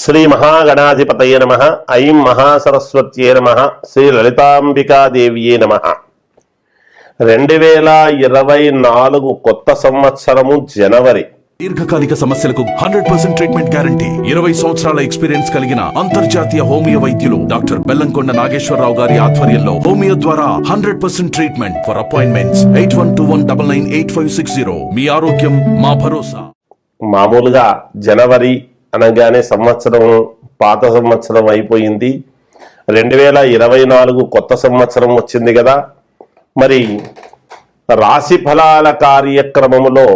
శ్రీ మహాగణాధిపతయ నమ ఐం మహాసరస్వత్యే నమ శ్రీ లలితాంబికాదేవియే నమ. రెండు వేల ఇరవై నాలుగు కొత్త సంవత్సరము జనవరి. దీర్ఘకాలిక సమస్యలకు హండ్రెడ్ పర్సెంట్ ట్రీట్మెంట్ గ్యారంటీ. ఇరవై సంవత్సరాల ఎక్స్పీరియన్స్ కలిగిన అంతర్జాతీయ హోమియో వైద్యులు డాక్టర్ బెల్లంకొండ నాగేశ్వరరావు గారి ఆధ్వర్యంలో హోమియో ద్వారా hundred percent treatment for appointments. Eight one two one double nine eight five six zero. మీ ఆరోగ్యం మా భరోసా. మామూలుగా జనవరి అనగానే సంవత్సరం పాత సంవత్సరం అయిపోయింది. రెండు వేల ఇరవై నాలుగు కొత్త సంవత్సరం వచ్చింది కదా. మరి రాశి ఫలాల కార్యక్రమంలో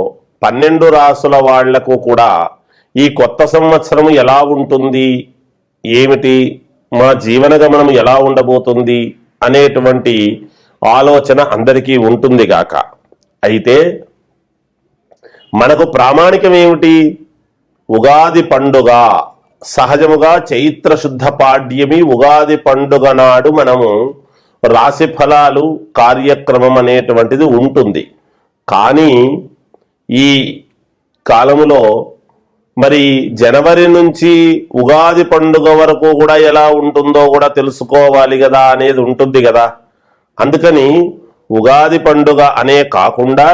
పన్నెండు రాసుల వాళ్ళకు కూడా ఈ కొత్త సంవత్సరం ఎలా ఉంటుంది? ఏమిటి? మా జీవన గమనం ఎలా ఉండబోతుంది? అనేటువంటి ఆలోచన అందరికీ ఉంటుంది గాక అయితే మనకు ప్రామాణికం ఏమిటి ఉగాది పండుగ. సహజముగా చైత్ర శుద్ధ పాడ్యమి ఉగాది పండుగ నాడు మనము రాశి ఫలాలు కార్యక్రమం అనేటువంటిది ఉంటుంది. కానీ ఈ కాలములో మరి జనవరి నుంచి ఉగాది పండుగ వరకు కూడా ఎలా ఉంటుందో కూడా తెలుసుకోవాలి కదా అనేది ఉంటుంది కదా. అందుకని ఉగాది పండుగ అనే కాకుండా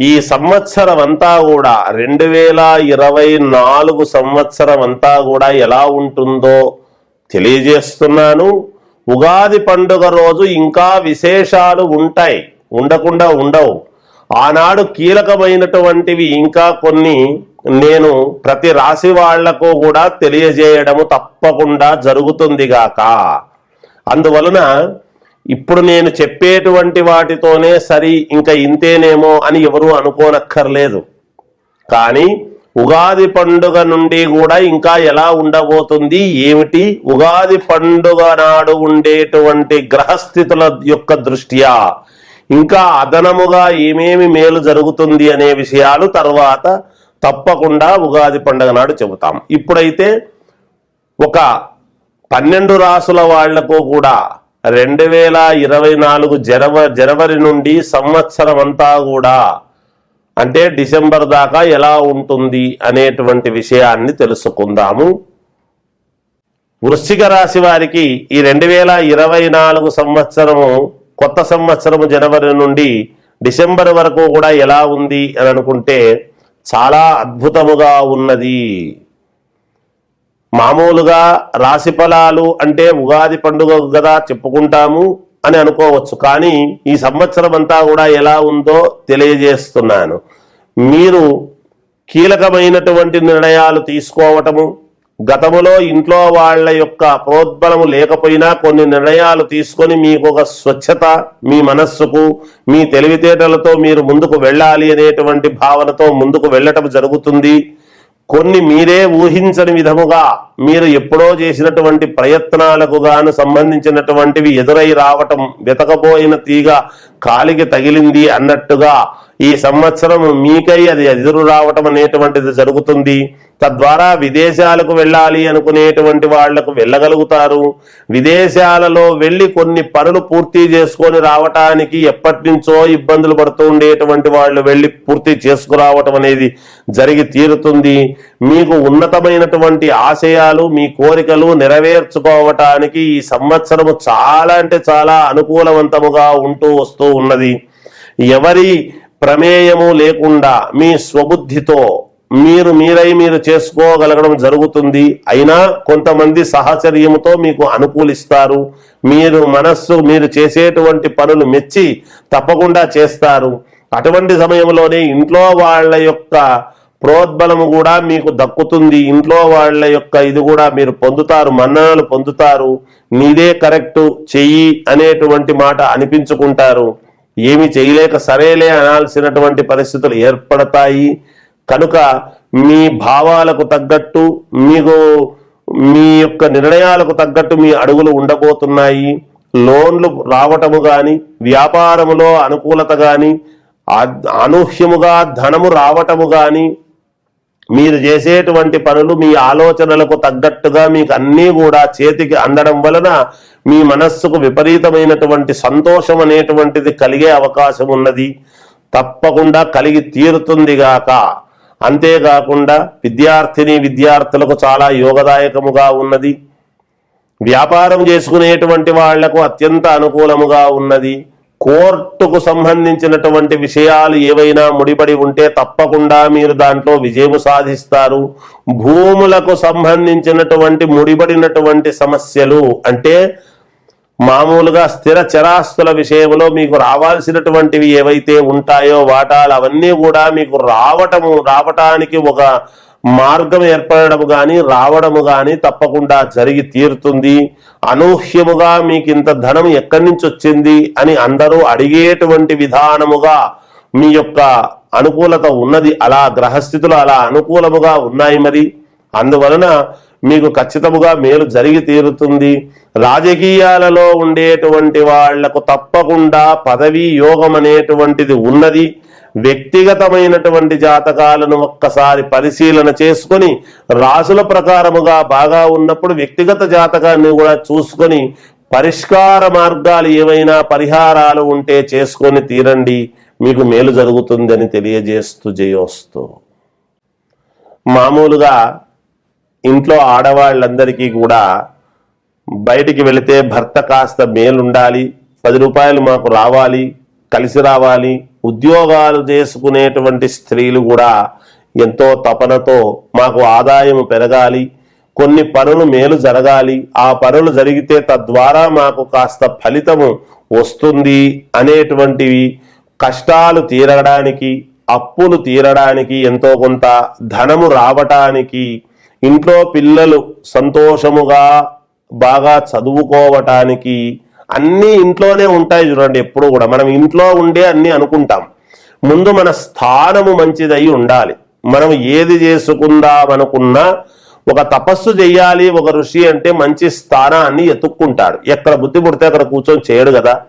ఈ సంవత్సరం అంతా కూడా రెండు వేల ఇరవై నాలుగు సంవత్సరం అంతా కూడా ఎలా ఉంటుందో తెలియజేస్తున్నాను. ఉగాది పండుగ రోజు ఇంకా విశేషాలు ఉంటాయి ఉండకుండా ఉండవు. ఆనాడు కీలకమైనటువంటివి ఇంకా కొన్ని నేను ప్రతి రాశి వాళ్ళకు కూడా తెలియజేయడము తప్పకుండా జరుగుతుంది గాక అందువలన ఇప్పుడు నేను చెప్పేటువంటి వాటితోనే సరి ఇంకా ఇంతేనేమో అని ఎవరూ అనుకోనక్కర్లేదు. కానీ ఉగాది పండుగ నుండి కూడా ఇంకా ఎలా ఉండబోతుంది ఏమిటి? ఉగాది పండుగ నాడు ఉండేటువంటి గ్రహస్థితుల యొక్క దృష్ట్యా ఇంకా అదనముగా ఏమేమి మేలు జరుగుతుంది అనే విషయాలు తర్వాత తప్పకుండా ఉగాది పండుగ నాడు చెబుతాం. ఇప్పుడైతే ఒక పన్నెండు రాసుల వాళ్ళకు కూడా రెండు వేల ఇరవై నాలుగు జనవ జనవరి నుండి సంవత్సరం అంతా కూడా అంటే డిసెంబర్ దాకా ఎలా ఉంటుంది అనేటువంటి విషయాన్ని తెలుసుకుందాము. వృశ్చిక రాశి వారికి ఈ రెండు వేల ఇరవై నాలుగు సంవత్సరము కొత్త సంవత్సరము జనవరి నుండి డిసెంబర్ వరకు కూడా ఎలా ఉంది అని అనుకుంటే చాలా అద్భుతముగా ఉన్నది. మామూలుగా రాశి ఫలాలు అంటే ఉగాది పండుగ కదా చెప్పుకుంటాము అని అనుకోవచ్చు. కానీ ఈ సంవత్సరం అంతా కూడా ఎలా ఉందో తెలియజేస్తున్నాను. మీరు కీలకమైనటువంటి నిర్ణయాలు తీసుకోవటము గతములో ఇంట్లో వాళ్ళ యొక్క ప్రోద్బలము లేకపోయినా కొన్ని నిర్ణయాలు తీసుకొని మీకు ఒక స్వచ్ఛత మీ మనస్సుకు మీ తెలివితేటలతో మీరు ముందుకు వెళ్ళాలి అనేటువంటి భావనతో ముందుకు వెళ్ళటం జరుగుతుంది. కొన్ని మీరే ఊహించని విధముగా మీరు ఎప్పుడో చేసినటువంటి ప్రయత్నాలకు గాను సంబంధించినటువంటివి ఎదురై రావటం వెతకపోయిన తీగ కాలికి తగిలింది అన్నట్టుగా ఈ సంవత్సరం మీకై అది ఎదురు రావటం అనేటువంటిది జరుగుతుంది. తద్వారా విదేశాలకు వెళ్ళాలి అనుకునేటువంటి వాళ్ళకు వెళ్ళగలుగుతారు. విదేశాలలో వెళ్ళి కొన్ని పనులు పూర్తి చేసుకొని రావటానికి ఎప్పటి నుంచో ఇబ్బందులు పడుతూ ఉండేటువంటి వాళ్ళు వెళ్ళి పూర్తి చేసుకురావటం అనేది జరిగి తీరుతుంది. మీకు ఉన్నతమైనటువంటి ఆశయాలు మీ కోరికలు నెరవేర్చుకోవటానికి ఈ సంవత్సరము చాలా అంటే చాలా అనుకూలవంతముగా ఉంటూ వస్తూ ఉన్నది. ఎవరి ప్రమేయము లేకుండా మీ స్వబుద్ధితో మీరు మీరై మీరు చేసుకోగలగడం జరుగుతుంది. అయినా కొంతమంది సహచర్యముతో మీకు అనుకూలిస్తారు. మీరు మనస్సు మీరు చేసేటువంటి పనులు మెచ్చి తప్పకుండా చేస్తారు. అటువంటి సమయంలోనే ఇంట్లో వాళ్ళ యొక్క ప్రోద్బలము కూడా మీకు దక్కుతుంది. ఇంట్లో వాళ్ళ యొక్క ఇది కూడా మీరు పొందుతారు మన్ననలు పొందుతారు. నీదే కరెక్ట్ చెయ్యి అనేటువంటి మాట అనిపించుకుంటారు. ఏమి చేయలేక సరేలే అనాల్సినటువంటి పరిస్థితులు ఏర్పడతాయి. కనుక మీ భావాలకు తగ్గట్టు మీకు మీ యొక్క నిర్ణయాలకు తగ్గట్టు మీ అడుగులు ఉండబోతున్నాయి. లోన్లు రావటము కానీ వ్యాపారములో అనుకూలత కానీ అనూహ్యముగా ధనము రావటము కానీ మీరు చేసేటువంటి పనులు మీ ఆలోచనలకు తగ్గట్టుగా మీకు అన్నీ కూడా చేతికి అందడం వలన మీ మనస్సుకు విపరీతమైనటువంటి సంతోషం అనేటువంటిది కలిగే అవకాశం ఉన్నది. తప్పకుండా కలిగి తీరుతుంది గాక. అంతేకాకుండా విద్యార్థిని విద్యార్థులకు చాలా యోగదాయకముగా ఉన్నది. వ్యాపారం చేసుకునేటువంటి వాళ్ళకు అత్యంత అనుకూలముగా ఉన్నది. కోర్టుకు సంబంధించినటువంటి విషయాలు ఏవైనా ముడిపడి ఉంటే తప్పకుండా మీరు దాంట్లో విజయము సాధిస్తారు. భూములకు సంబంధించినటువంటి ముడిపడినటువంటి సమస్యలు అంటే మామూలుగా స్థిర చరాస్తుల విషయంలో మీకు రావాల్సినటువంటివి ఏవైతే ఉంటాయో వాటాలు అవన్నీ కూడా మీకు రావటము రావటానికి ఒక మార్గం ఏర్పడము కానీ రావడము కానీ తప్పకుండా జరిగి తీరుతుంది. అనూహ్యముగా మీకు ఇంత ధనం ఎక్కడి నుంచి వచ్చింది అని అందరూ అడిగేటువంటి విధానముగా మీ యొక్క అనుకూలత ఉన్నది. అలా గ్రహస్థితులు అలా అనుకూలముగా ఉన్నాయి మరి. అందువలన మీకు ఖచ్చితముగా మేలు జరిగి తీరుతుంది. రాజకీయాలలో ఉండేటువంటి వాళ్ళకు తప్పకుండా పదవీ యోగం అనేటువంటిది ఉన్నది. వ్యక్తిగతమైనటువంటి జాతకాలను ఒక్కసారి పరిశీలన చేసుకొని రాసుల ప్రకారముగా బాగా ఉన్నప్పుడు వ్యక్తిగత జాతకాన్ని కూడా చూసుకొని పరిష్కార మార్గాలు ఏవైనా పరిహారాలు ఉంటే చేసుకొని తీరండి. మీకు మేలు జరుగుతుందని తెలియజేస్తూ జయోస్తూ. మామూలుగా ఇంట్లో ఆడవాళ్ళందరికీ కూడా బయటికి వెళితే భర్త కాస్త మేలుండాలి పది రూపాయలు మాకు రావాలి కలిసి రావాలి. ఉద్యోగాలు చేసుకునేటువంటి స్త్రీలు కూడా ఎంతో తపనతో మాకు ఆదాయం పెరగాలి. కొన్ని పనులు మేలు జరగాలి. ఆ పనులు జరిగితే తద్వారా మాకు కాస్త ఫలితము వస్తుంది అనేటువంటివి కష్టాలు తీరడానికి అప్పులు తీరడానికి ఎంతో కొంత ధనము రావటానికి ఇంట్లో పిల్లలు సంతోషముగా బాగా చదువుకోవటానికి అన్నీ ఇంట్లోనే ఉంటాయి చూడండి ఎప్పుడు కూడా. మనం ఇంట్లో ఉండే అన్ని అనుకుంటాం. ముందు మన స్థానము మంచిదై ఉండాలి. మనం ఏది చేసుకుందాం అనుకున్నా ఒక తపస్సు చేయాలి ఒక ఋషి అంటే మంచి స్థానాన్ని ఎత్తుక్కుంటాడు. ఎక్కడ బుద్ధి పుడితే అక్కడ కూర్చొని చేయడు కదా.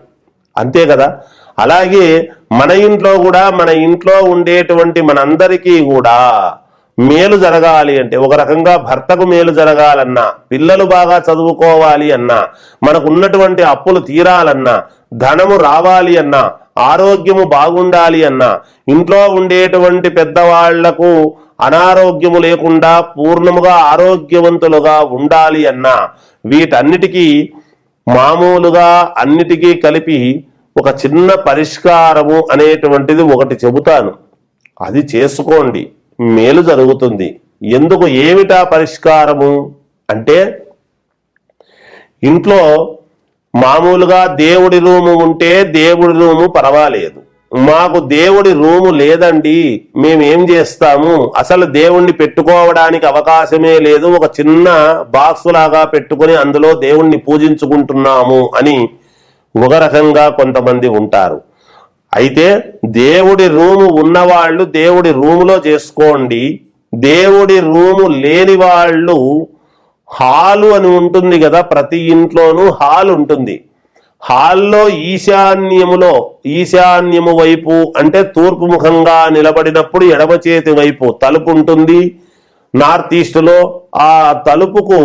అంతే కదా. అలాగే మన ఇంట్లో కూడా మన ఇంట్లో ఉండేటువంటి మనందరికీ కూడా మేలు జరగాలి అంటే ఒక రకంగా భర్తకు మేలు జరగాలన్నా పిల్లలు బాగా చదువుకోవాలి అన్నా మనకు ఉన్నటువంటి అప్పులు తీరాలన్నా ధనము రావాలి అన్నా ఆరోగ్యము బాగుండాలి అన్నా ఇంట్లో ఉండేటువంటి పెద్దవాళ్ళకు అనారోగ్యము లేకుండా పూర్ణముగా ఆరోగ్యవంతులుగా ఉండాలి అన్నా వీటన్నిటికీ మామూలుగా అన్నిటికీ కలిపి ఒక చిన్న పరిష్కారము అనేటువంటిది ఒకటి చెబుతాను. అది చేసుకోండి. మేలు జరుగుతుంది. ఎందుకు ఏమిటా పరిష్కారము? అంటే ఇంట్లో మామూలుగా దేవుడి రూము ఉంటే దేవుడి రూము పర్వాలేదు. మాకు దేవుడి రూము లేదండి. మేము ఏం చేస్తాము? అసలు దేవుణ్ణి పెట్టుకోవడానికి అవకాశమే లేదు. ఒక చిన్న బాక్స్ లాగా పెట్టుకుని అందులో దేవుణ్ణి పూజించుకుంటున్నాము అని ఒక రకంగా కొంతమంది ఉంటారు. అయితే దేవుడి రూము ఉన్నవాళ్ళు దేవుడి రూములో చేసుకోండి. దేవుడి రూము లేని వాళ్ళు హాలు అని ఉంటుంది కదా ప్రతి ఇంట్లోనూ హాల్ ఉంటుంది. హాల్లో ఈశాన్యములో ఈశాన్యము వైపు అంటే తూర్పు ముఖంగా నిలబడినప్పుడు ఎడమ చేతి వైపు తలుపు ఉంటుంది. నార్త్ ఈస్ట్లో ఆ తలుపుకు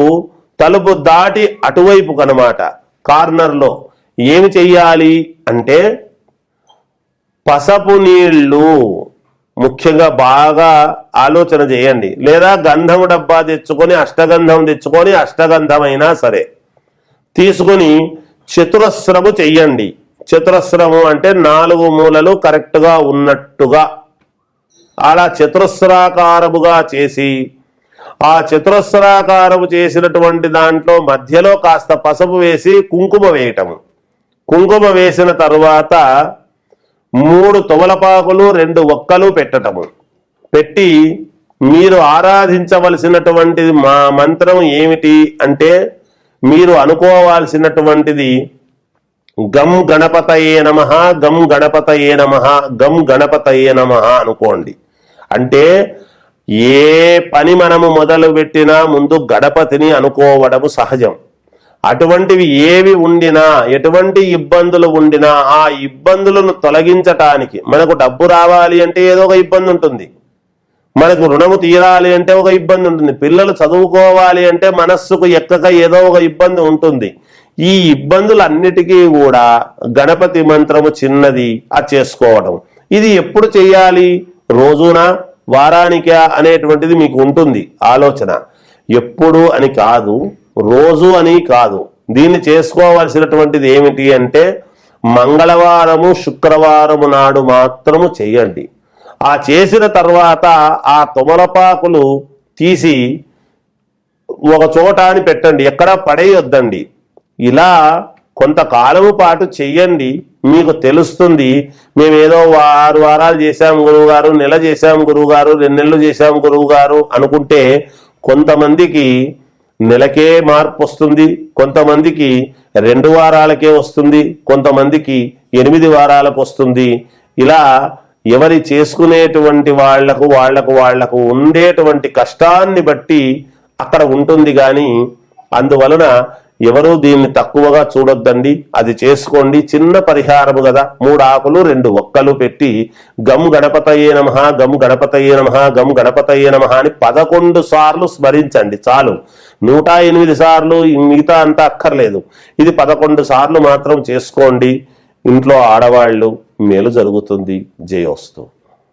తలుపు దాటి అటువైపు కనమాట కార్నర్లో. ఏమి చెయ్యాలి అంటే పసపు నీళ్ళు ముఖ్యంగా బాగా ఆలోచన చేయండి. లేదా గంధం డబ్బా తెచ్చుకొని అష్టగంధం తెచ్చుకొని అష్టగంధం అయినా సరే తీసుకొని చతురస్రము చెయ్యండి. చతురస్రము అంటే నాలుగు మూలలు కరెక్ట్గా ఉన్నట్టుగా. అలా చతురస్రాకారముగా చేసి ఆ చతురస్రాకారము చేసినటువంటి దాంట్లో మధ్యలో కాస్త పసుపు వేసి కుంకుమ వేయటము. కుంకుమ వేసిన తరువాత మూడు తువలపాకులు రెండు ఒక్కలు పెట్టటము. పెట్టి మీరు ఆరాధించవలసినటువంటిది మా మంత్రం ఏమిటి అంటే మీరు అనుకోవాల్సినటువంటిది గం గణపతయే నమ గం గణపతయే నమ గం గణపతయే నమ అనుకోండి. అంటే ఏ పని మనము మొదలు పెట్టినా ముందు గణపతిని అనుకోవడము సహజం. అటువంటివి ఏవి ఉండినా ఎటువంటి ఇబ్బందులు ఉండినా ఆ ఇబ్బందులను తొలగించటానికి మనకు డబ్బు రావాలి అంటే ఏదో ఒక ఇబ్బంది ఉంటుంది. మనకు రుణము తీరాలి అంటే ఒక ఇబ్బంది ఉంటుంది. పిల్లలు చదువుకోవాలి అంటే మనస్సుకు ఎక్కక ఏదో ఒక ఇబ్బంది ఉంటుంది. ఈ ఇబ్బందులన్నిటికీ కూడా గణపతి మంత్రము చిన్నది ఆ చేసుకోవడం. ఇది ఎప్పుడు చేయాలి రోజున? వారానికా? అనేటువంటిది మీకు ఉంటుంది ఆలోచన. ఎప్పుడు అని కాదు. రోజు అని కాదు. దీన్ని చేసుకోవాల్సినటువంటిది ఏమిటి అంటే మంగళవారము శుక్రవారము నాడు మాత్రము చేయండి. ఆ చేసిన తర్వాత ఆ తుమలపాకులు తీసి ఒక చోట అని పెట్టండి. ఎక్కడ పడేయొద్దండి. ఇలా కొంతకాలము పాటు చెయ్యండి మీకు తెలుస్తుంది మేమేదో ఆరు వారాలు చేశాం గురువుగారు నెల చేశాం గురువుగారు రెండు నెలలు చేశాం గురువు గారు అనుకుంటే కొంతమందికి నెలకే మార్పు వస్తుంది. కొంతమందికి రెండు వారాలకే వస్తుంది. కొంతమందికి ఎనిమిది వారాలకు వస్తుంది. ఇలా ఎవరి చేసుకునేటువంటి వాళ్ళకు వాళ్ళకు వాళ్ళకు ఉండేటువంటి కష్టాన్ని బట్టి అక్కడ ఉంటుంది కానీ అందువలన ఎవరు దీన్ని తక్కువగా చూడొద్దండి. అది చేసుకోండి. చిన్న పరిహారము కదా మూడు ఆకులు రెండు ఒక్కలు పెట్టి గమ్ గణపతయే నమ గమ్ గణపతయే నమ గమ్ గణపతయే నమ అని పదకొండు సార్లు స్మరించండి. చాలు. నూట ఎనిమిది సార్లు మిగతా అంతా అక్కర్లేదు. ఇది పదకొండు సార్లు మాత్రం చేసుకోండి. ఇంట్లో ఆడవాళ్ళు మేలు జరుగుతుంది. జయోస్తు.